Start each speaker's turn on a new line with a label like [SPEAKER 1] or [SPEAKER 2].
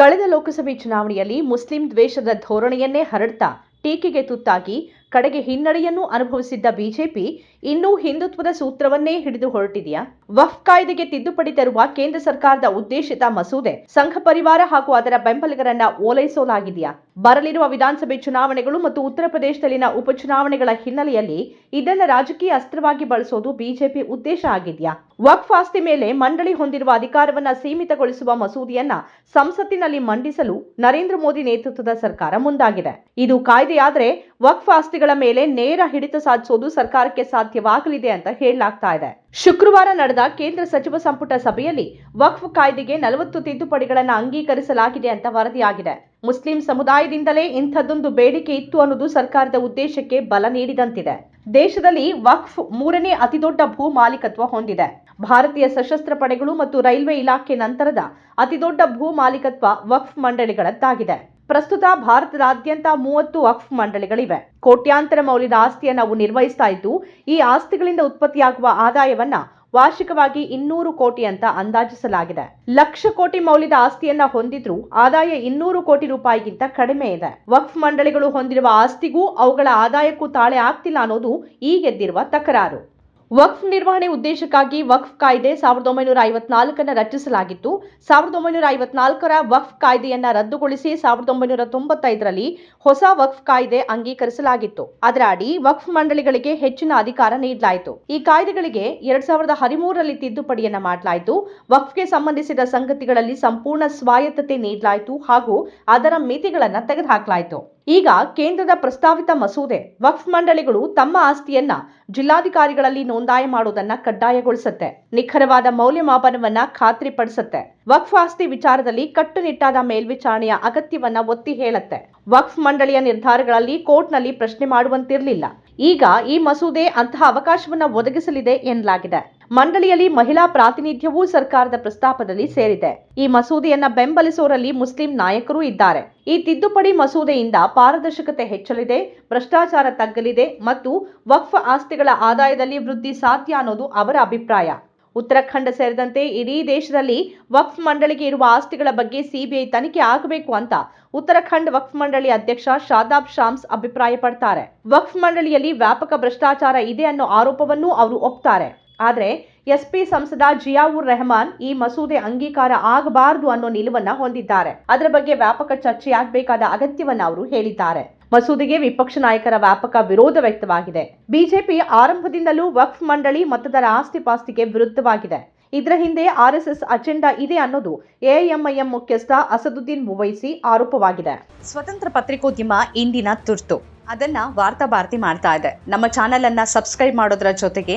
[SPEAKER 1] ಕಳೆದ ಲೋಕಸಭೆ ಚುನಾವಣೆಯಲ್ಲಿ ಮುಸ್ಲಿಂ ದ್ವೇಷದ ಧೋರಣೆಯನ್ನೇ ಹರಡ್ತಾ ಟೀಕೆಗೆ ತುತ್ತಾಗಿ ಕಡೆಗೆ ಹಿನ್ನಡೆಯನ್ನು ಅನುಭವಿಸಿದ್ದ ಬಿಜೆಪಿ ಇನ್ನೂ ಹಿಂದುತ್ವದ ಸೂತ್ರವನ್ನೇ ಹಿಡಿದು ಹೊರಟಿದೆಯಾ? ವಫ್ ಕಾಯ್ದೆಗೆ ತಿದ್ದುಪಡಿ ತರುವ ಕೇಂದ್ರ ಸರ್ಕಾರದ ಉದ್ದೇಶಿತ ಮಸೂದೆ ಸಂಘ ಪರಿವಾರ ಹಾಗೂ ಅದರ ಬೆಂಬಲಿಗರನ್ನ ಓಲೈಸೋಲಾಗಿದೆಯಾ? ಬರಲಿರುವ ವಿಧಾನಸಭೆ ಚುನಾವಣೆಗಳು ಮತ್ತು ಉತ್ತರ ಪ್ರದೇಶದಲ್ಲಿನ ಉಪಚುನಾವಣೆಗಳ ಹಿನ್ನೆಲೆಯಲ್ಲಿ ಇದನ್ನ ರಾಜಕೀಯ ಅಸ್ತ್ರವಾಗಿ ಬಳಸೋದು ಬಿಜೆಪಿ ಉದ್ದೇಶ ಆಗಿದೆಯಾ? ವಕ್ಫ್ ಆಸ್ತಿ ಮೇಲೆ ಮಂಡಳಿ ಹೊಂದಿರುವ ಅಧಿಕಾರವನ್ನು ಸೀಮಿತಗೊಳಿಸುವ ಮಸೂದೆಯನ್ನ ಸಂಸತ್ತಿನಲ್ಲಿ ಮಂಡಿಸಲು ನರೇಂದ್ರ ಮೋದಿ ನೇತೃತ್ವದ ಸರ್ಕಾರ ಮುಂದಾಗಿದೆ. ಇದು ಕಾಯ್ದೆಯಾದರೆ ವಕ್ಫ್ ಆಸ್ತಿಗಳ ಮೇಲೆ ನೇರ ಹಿಡಿತ ಸಾಧಿಸೋದು ಸರ್ಕಾರಕ್ಕೆ ಸಾಧ್ಯವಾಗಲಿದೆ ಅಂತ ಹೇಳಲಾಗ್ತಾ ಇದೆ. ಶುಕ್ರವಾರ ನಡೆದ ಕೇಂದ್ರ ಸಚಿವ ಸಂಪುಟ ಸಭೆಯಲ್ಲಿ ವಕ್ಫ್ ಕಾಯ್ದೆಗೆ ನಲವತ್ತು ತಿದ್ದುಪಡಿಗಳನ್ನು ಅಂಗೀಕರಿಸಲಾಗಿದೆ ಅಂತ ವರದಿಯಾಗಿದೆ. ಮುಸ್ಲಿಂ ಸಮುದಾಯದಿಂದಲೇ ಇಂಥದ್ದೊಂದು ಬೇಡಿಕೆ ಇತ್ತು ಅನ್ನೋದು ಸರ್ಕಾರದ ಉದ್ದೇಶಕ್ಕೆ ಬಲ ನೀಡಿದಂತಿದೆ. ದೇಶದಲ್ಲಿ ವಕ್ಫ್ ಮೂರನೇ ಅತಿದೊಡ್ಡ ಭೂ ಮಾಲೀಕತ್ವ ಹೊಂದಿದೆ. ಭಾರತೀಯ ಸಶಸ್ತ್ರ ಪಡೆಗಳು ಮತ್ತು ರೈಲ್ವೆ ಇಲಾಖೆ ನಂತರದ ಅತಿದೊಡ್ಡ ಭೂ ಮಾಲೀಕತ್ವ ವಕ್ಫ್ ಮಂಡಳಿಗಳದ್ದಾಗಿದೆ. ಪ್ರಸ್ತುತ ಭಾರತದಾದ್ಯಂತ ಮೂವತ್ತು ವಕ್ಫ್ ಮಂಡಳಿಗಳಿವೆ. ಕೋಟ್ಯಾಂತರ ಮೌಲ್ಯದ ಆಸ್ತಿಯನ್ನು ಅವು ನಿರ್ವಹಿಸ್ತಾ ಇದ್ದು, ಈ ಆಸ್ತಿಗಳಿಂದ ಉತ್ಪತ್ತಿಯಾಗುವ ಆದಾಯವನ್ನ ವಾರ್ಷಿಕವಾಗಿ ಇನ್ನೂರು ಕೋಟಿ ಅಂತ ಅಂದಾಜಿಸಲಾಗಿದೆ. ಲಕ್ಷ ಕೋಟಿ ಮೌಲ್ಯದ ಆಸ್ತಿಯನ್ನ ಹೊಂದಿದ್ರೂ ಆದಾಯ ಇನ್ನೂರು ಕೋಟಿ ರೂಪಾಯಿಗಿಂತ ಕಡಿಮೆ ಇದೆ. ವಕ್ಫ್ ಮಂಡಳಿಗಳು ಹೊಂದಿರುವ ಆಸ್ತಿಗೂ ಅವುಗಳ ಆದಾಯಕ್ಕೂ ತಾಳೆ ಆಗ್ತಿಲ್ಲ ಅನ್ನೋದು ಈಗೆದ್ದಿರುವ ತಕರಾರು. ವಕ್ಫ್ ನಿರ್ವಹಣೆ ಉದ್ದೇಶಕ್ಕಾಗಿ ವಕ್ಫ್ ಕಾಯ್ದೆ ಸಾವಿರದ ಒಂಬೈನೂರ ಐವತ್ನಾಲ್ಕನ್ನು ರಚಿಸಲಾಗಿತ್ತು. ಸಾವಿರದ ಒಂಬೈನೂರ ಐವತ್ನಾಲ್ಕರ ವಕ್ಫ್ ಕಾಯ್ದೆಯನ್ನು ರದ್ದುಗೊಳಿಸಿ ಸಾವಿರದ ಒಂಬೈನೂರ ತೊಂಬತ್ತೈದರಲ್ಲಿ ಹೊಸ ವಕ್ಫ್ ಕಾಯ್ದೆ ಅಂಗೀಕರಿಸಲಾಗಿತ್ತು. ಅದರ ಅಡಿ ವಕ್ಫ್ ಮಂಡಳಿಗಳಿಗೆ ಹೆಚ್ಚಿನ ಅಧಿಕಾರ ನೀಡಲಾಯಿತು. ಈ ಕಾಯ್ದೆಗಳಿಗೆ ಎರಡ್ ಸಾವಿರದ ಹದಿಮೂರರಲ್ಲಿ ತಿದ್ದುಪಡಿಯನ್ನು ಮಾಡಲಾಯಿತು. ವಕ್ಫ್ಗೆ ಸಂಬಂಧಿಸಿದ ಸಂಗತಿಗಳಲ್ಲಿ ಸಂಪೂರ್ಣ ಸ್ವಾಯತ್ತತೆ ನೀಡಲಾಯಿತು ಹಾಗೂ ಅದರ ಮಿತಿಗಳನ್ನು ತೆಗೆದುಹಾಕಲಾಯಿತು. ಈಗ ಕೇಂದ್ರದ ಪ್ರಸ್ತಾವಿತ ಮಸೂದೆ, ವಕ್ಫ್ ಮಂಡಳಿಗಳು ತಮ್ಮ ಆಸ್ತಿಯನ್ನ ಜಿಲ್ಲಾಧಿಕಾರಿಗಳಲ್ಲಿ ನೋಂದಾಯ ಮಾಡುವುದನ್ನ ಕಡ್ಡಾಯಗೊಳಿಸುತ್ತೆ. ನಿಖರವಾದ ಮೌಲ್ಯಮಾಪನವನ್ನ ಖಾತ್ರಿಪಡಿಸುತ್ತೆ. ವಕ್ಫ್ ಆಸ್ತಿ ವಿಚಾರದಲ್ಲಿ ಕಟ್ಟುನಿಟ್ಟಾದ ಮೇಲ್ವಿಚಾರಣೆಯ ಅಗತ್ಯವನ್ನ ಒತ್ತಿ ಹೇಳುತ್ತೆ. ವಕ್ಫ್ ಮಂಡಳಿಯ ನಿರ್ಧಾರಗಳಲ್ಲಿ ಕೋರ್ಟ್ನಲ್ಲಿ ಪ್ರಶ್ನೆ ಮಾಡುವಂತಿರಲಿಲ್ಲ. ಈಗ ಈ ಮಸೂದೆ ಅಂತಹ ಅವಕಾಶವನ್ನ ಒದಗಿಸಲಿದೆ ಎನ್ನಲಾಗಿದೆ. ಮಂಡಳಿಯಲ್ಲಿ ಮಹಿಳಾ ಪ್ರಾತಿನಿಧ್ಯವೂ ಸರ್ಕಾರದ ಪ್ರಸ್ತಾಪದಲ್ಲಿ ಸೇರಿದೆ. ಈ ಮಸೂದೆಯನ್ನ ಬೆಂಬಲಿಸೋರಲ್ಲಿ ಮುಸ್ಲಿಂ ನಾಯಕರೂ ಇದ್ದಾರೆ. ಈ ತಿದ್ದುಪಡಿ ಮಸೂದೆಯಿಂದ ಪಾರದರ್ಶಕತೆ ಹೆಚ್ಚಲಿದೆ, ಭ್ರಷ್ಟಾಚಾರ ತಗ್ಗಲಿದೆ ಮತ್ತು ವಕ್ಫ್ ಆಸ್ತಿಗಳ ಆದಾಯದಲ್ಲಿ ವೃದ್ಧಿ ಸಾಧ್ಯ ಅನ್ನೋದು ಅವರ ಅಭಿಪ್ರಾಯ. ಉತ್ತರಾಖಂಡ ಸೇರಿದಂತೆ ಇಡೀ ದೇಶದಲ್ಲಿ ವಕ್ಫ್ ಮಂಡಳಿಗೆ ಇರುವ ಆಸ್ತಿಗಳ ಬಗ್ಗೆ ಸಿಬಿಐ ತನಿಖೆ ಆಗಬೇಕು ಅಂತ ಉತ್ತರಾಖಂಡ್ ವಕ್ಫ್ ಮಂಡಳಿ ಅಧ್ಯಕ್ಷ ಶಾದಾಬ್ ಶಾಮ್ಸ್ ಅಭಿಪ್ರಾಯಪಡ್ತಾರೆ. ವಕ್ಫ್ ಮಂಡಳಿಯಲ್ಲಿ ವ್ಯಾಪಕ ಭ್ರಷ್ಟಾಚಾರ ಇದೆ ಅನ್ನೋ ಆರೋಪವನ್ನು ಅವರು ಒಪ್ತಾರೆ. ಆದರೆ ಎಸ್ಪಿ ಸಂಸದ ಜಿಯಾವುರ್ ರೆಹಮಾನ್ ಈ ಮಸೂದೆ ಅಂಗೀಕಾರ ಆಗಬಾರದು ಅನ್ನೋ ನಿಲುವನ್ನ ಹೊಂದಿದ್ದಾರೆ. ಅದರ ಬಗ್ಗೆ ವ್ಯಾಪಕ ಚರ್ಚೆಯಾಗಬೇಕಾದ ಅಗತ್ಯವನ್ನ ಅವರು ಹೇಳಿದ್ದಾರೆ. ಮಸೂದೆಗೆ ವಿಪಕ್ಷ ನಾಯಕರ ವ್ಯಾಪಕ ವಿರೋಧ ವ್ಯಕ್ತವಾಗಿದೆ. ಬಿಜೆಪಿ ಆರಂಭದಿಂದಲೂ ವಕ್ಫ್ ಮಂಡಳಿ ಮತದಾರ ಆಸ್ತಿ ಪಾಸ್ತಿಗೆ ವಿರುದ್ಧವಾಗಿದೆ. ಇದರ ಹಿಂದೆ ಆರ್ಎಸ್ಎಸ್ ಅಜೆಂಡಾ ಇದೆ ಅನ್ನೋದು ಎಐಎಂಐಎಂ ಮುಖ್ಯಸ್ಥ ಅಸದುದ್ದೀನ್ ಮುವೈಸಿ ಆರೋಪವಾಗಿದೆ. ಸ್ವತಂತ್ರ ಪತ್ರಿಕೋದ್ಯಮ ಇಂದಿನ ತುರ್ತು. ಅದನ್ನ ವಾರ್ತಾ ಭಾರತಿ ಮಾಡ್ತಾ ಇದೆ. ನಮ್ಮ ಚಾನೆಲ್ ಅನ್ನ ಸಬ್ಸ್ಕ್ರೈಬ್ ಮಾಡೋದ್ರ ಜೊತೆಗೆ